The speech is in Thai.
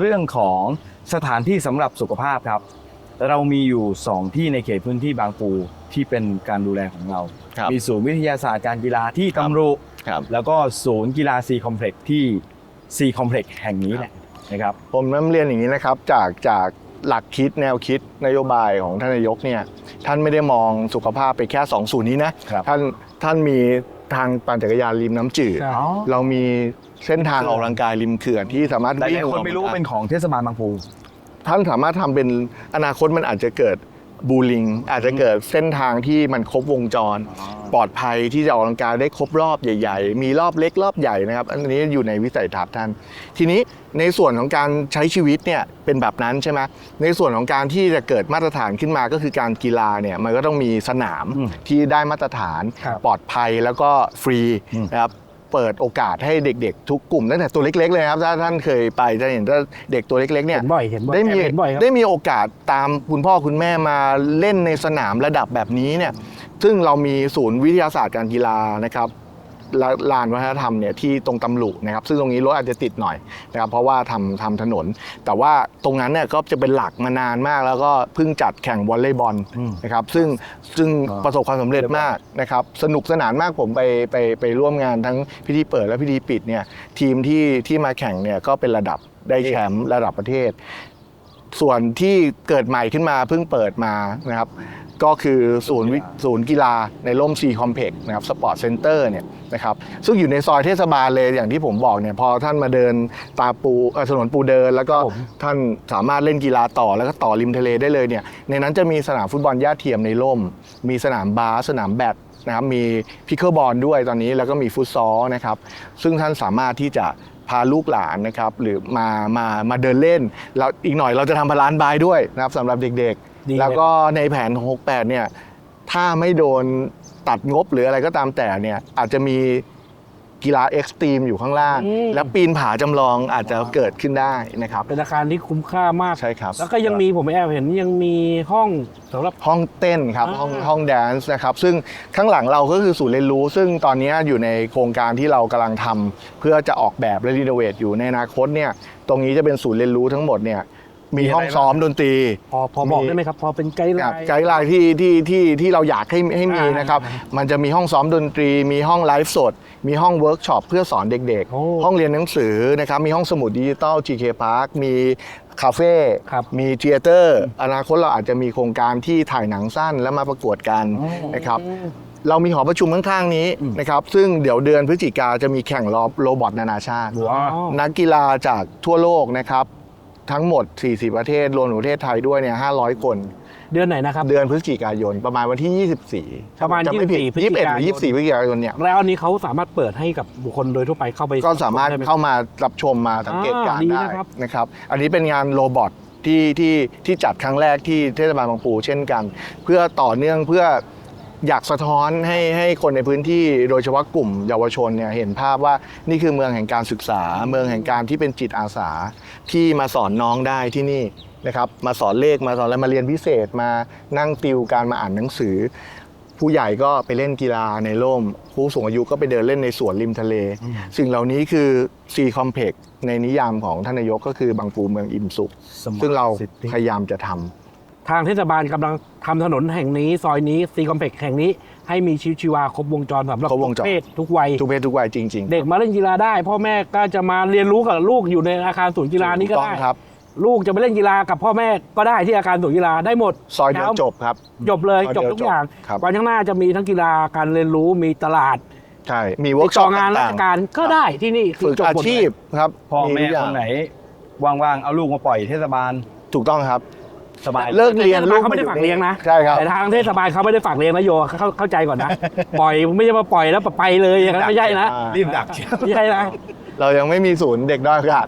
เรื่องของสถานที่สำหรับสุขภาพครับ เรามีอยู่ 2 ที่ในเขตพื้นที่บางปูที่เป็นการดูแลของเราครับมีศูนย์วิทยาศาสตร์การกีฬาที่ตำรุครับแล้วก็ศูนย์กีฬาซีคอมเพล็กซ์ที่ซีคอมเพล็กซ์แห่งนี้แหละนะครับผมนำเรียนอย่างนี้นะครับจากจากหลักคิดแนวคิดนโยบายของท่านนายกเนี่ยท่านไม่ได้มองสุขภาพไปแค่2ศูนย์นี้นะครับท่านท่านมี ทางปั่นจักรยานริมน้ำจืดใช่เรามีเส้นทางออกกำลังกายริมเขื่อนที่สามารถหลาวิ่ยงๆคนไม่รู้ว่าเป็นของเทศบาลบางปู ท่านสามารถทำเป็นอนาคตมันอาจจะเกิด บูลิง อาจจะเกิดเส้นทางที่มันครบวงจร ปลอดภัยที่จะออกกำลังกายได้ครบรอบใหญ่ๆ มีรอบเล็กรอบใหญ่นะครับ อันนี้อยู่ในวิสัยทัศน์ท่าน ทีนี้ในส่วนของการใช้ชีวิตเนี่ยเป็นแบบนั้นใช่ไหมในส่วนของการที่จะเกิดมาตรฐานขึ้นมาก็คือการกีฬาเนี่ยมันก็ต้องมีสนามอืมที่ได้มาตรฐานครับปลอดภัยแล้วก็ฟรีอืมนะครับ เปิดโอกาสให้เด็กๆ ทุกกลุ่มตั้งแต่ตัวเล็กๆเลยครับถ้าท่านเคยไปจะเห็นว่าเด็กตัวเล็กๆเนี่ยเห็นบ่อยเห็นบ่อยได้มีเห็นบ่อยครับได้มีโอกาสตามคุณพ่อคุณแม่มาเล่นในสนามระดับแบบนี้เนี่ยซึ่งเรามีศูนย์วิทยาศาสตร์การกีฬานะครับและลานวัฒนธรรมเนี่ยที่ตรงตำลุนะครับซึ่งตรงนี้รถอาจจะติดหน่อยนะครับเพราะว่าทำทำถนน แต่ว่าตรงนั้นเนี่ยก็จะเป็นหลักมานานมาก แล้วก็เพิ่งจัดแข่งวอลเลย์บอลอืมนะครับซึ่งซึ่งอ่าประสบความสำเร็จมากนะครับสนุกสนานมากผมไปไปไปร่วมงานทั้งพิธีเปิดและพิธีปิดเนี่ยทีมที่ที่มาแข่งเนี่ยก็เป็นระดับได้แชมป์ระดับประเทศ ส่วนที่เกิดใหม่ขึ้นมาเพิ่งเปิดมานะครับ ก็คือศูนย์วิศูนย์กีฬาในร่มซีคอมเพล็กซ์นะครับสปอร์ตเซ็นเตอร์เนี่ยนะครับซึ่งอยู่ในซอยเทศบาลเลยอย่างที่ผมบอกเนี่ยพอท่านมาเดินตาปูเอ่อถนนปูเดิน แล้วก็ครับผมท่านสามารถเล่นกีฬาต่อแล้วก็ต่อริมทะเลได้เลยเนี่ยในนั้นจะมีสนามฟุตบอลหญ้าเทียมในร่ม มีสนามบาสสนามแบดนะครับมีพิคเกิลบอลด้วยตอนนี้แล้วก็มีฟุตซอลนะครับซึ่งท่านสามารถที่จะพาลูกหลานนะครับหรือมามามาเดินเล่นแล้วอีกหน่อยเราจะทำพลานบายด้วยนะครับสำหรับเด็ก ดีๆเลย แล้วก็ในแผนของ68เนี่ยถ้าไม่โดนตัดงบหรืออะไรก็ตามแต่เนี่ยอาจจะมีกีฬาเอ็กซ์ตรีมอยู่ข้างล่าง อืม แล้วปีนผาจำลองอาจจะเกิดขึ้นได้นะครับเป็นอาคารที่คุ้มค่ามาก ใช่ครับแล้วก็ยังมีผมแอบเห็นยังมีห้องสำหรับ ห้องเต้นครับอ่าห้องห้องแดนซ์นะครับซึ่งข้างหลังเราก็คือศูนย์เรียนรู้ ซึ่งตอนนี้อยู่ในโครงการที่เรากำลังทำเพื่อจะออกแบบและรีโนเวทอยู่ในอนาคตเนี่ยตรงนี้จะเป็นศูนย์เรียนรู้ทั้งหมดเนี่ย มีห้องซ้อมดนตรี พอพอบอกมีได้ไหมครับ พอเป็นไกด์ไลครับน์ไกด์ไลน์ที่ที่ที่ที่เราอยากให้ให้มีอ่านนะครับ มันจะมีห้องซ้อมดนตรี มีห้องไลฟ์สด มีห้องเวิร์กช็อปเพื่อสอนเด็กโอ้ๆห้องเรียนหนังสือนะครับ มีห้องสมุดดิจิตอล GK Park มีคาเฟ่ครับมีเทเตอร์ อนาคตเราอาจจะมีโครงการที่ถ่ายหนังสั้นแล้วมาประกวดกันนะครับเรามีหอประชุมข้างๆนี้นะครับซึ่งเดี๋ยวเดือนพฤศจิกาจะมีแข่งรอบโรบอทนานาชาติอ๋อนักกีฬาจากทั่วโลกนะครับ ทั้งหมด 40 ประเทศ รวมถึงประเทศไทยด้วยเนี่ย500 คน เดือนไหนนะครับ เดือนพฤศจิกายน ประมาณวันที่ 24ประมาณจไม่ผิด24พฤศจิ21หกายนรือ24พฤศจิกายนเนี่ย แล้วอันนี้เขาสามารถเปิดให้กับบุคคลโดยทั่วไปเข้าไปก็สามารถได้ไห เข้ามารับชมมาสังเกตการอ่าณ์ดีได้นะครับนะครับ อันนี้เป็นงานโรบอทที่ที่ที่จัดครั้งแรกที่เทศบาลบางปูเช่นกัน เพื่อต่อเนื่องเพื่อ อยากสะท้อนให้ให้คนในพื้นที่โดยเฉพาะกลุ่มเยาวชนเนี่ยเห็นภาพว่านี่คือเมืองแห่งการศึกษา เมืองแห่งการที่เป็นจิตอาสาที่มาสอนน้องได้ที่นี่นะครับมาสอนเลขมาสอนอะไรมาเรียนพิเศษมานั่งติวการมาอ่านหนังสือ ผู้ใหญ่ก็ไปเล่นกีฬาในร่ม ผู้สูงอายุก็ไปเดินเล่นในสวนริมทะเล สิ่งเหล่านี้คือ C Complex ในนิยามของท่านนายกก็คือบางปูเมืองอิ่มสุข ซึ่งเราพยายามจะทำ ทางเทศบาลกำลังทำถนนแห่งนี้ ซอยนี้ซีคอมเพล็กซ์แห่งนี้ ให้มีชีวิตชีวาครบวงจรสำหรับครบวงจร ทุกเพศทุกวัย ทุกเพศทุกวัยจริงเด็กมาเล่นกีฬาได้ พ่อแม่ก็จะมาเรียนรู้กับลูกอยู่ในอาคารศูนย์กีฬานี้ก็ต้องได้ครับ ลูกจะไปเล่นกีฬากับพ่อแม่ก็ได้ที่อาคารศูนย์กีฬาได้หมด ซอยเดียวแล้วจบครับ จบเลย ซอยจบเดียวทุกอย่างครับ วันข้างหน้าจะมีทั้งกีฬาการเรียนรู้มีตลาดใช่ มีเวิร์กติดช็ต่ออปงานราต่าชงการก็ได้ที่นี่ๆฝึกจบอาหมดเลยชีพครับพ่อแม่ทุกย่าคงนไหนว่างๆ เอาลูกมาปล่อยเทศบาล ถูกต้องครับ สบาย เลิกเรียนทศลูบาลกเขาไม่ได้ฝากเลี้ยงนะใช่ครับแต่ทางเทศบาลเขาไม่ได้ฝากเลี้ยงนะโยเข้าเข้าใจก่อนนะปล่อยไม่ใช่มาปล่อยแล้วไปเลยอย่างนั้นไม่ใช่นะอ่ารีบดักเชียวไม่ใช่นะเรายังไม่มีศูนย์เด็กด้อยโอกาส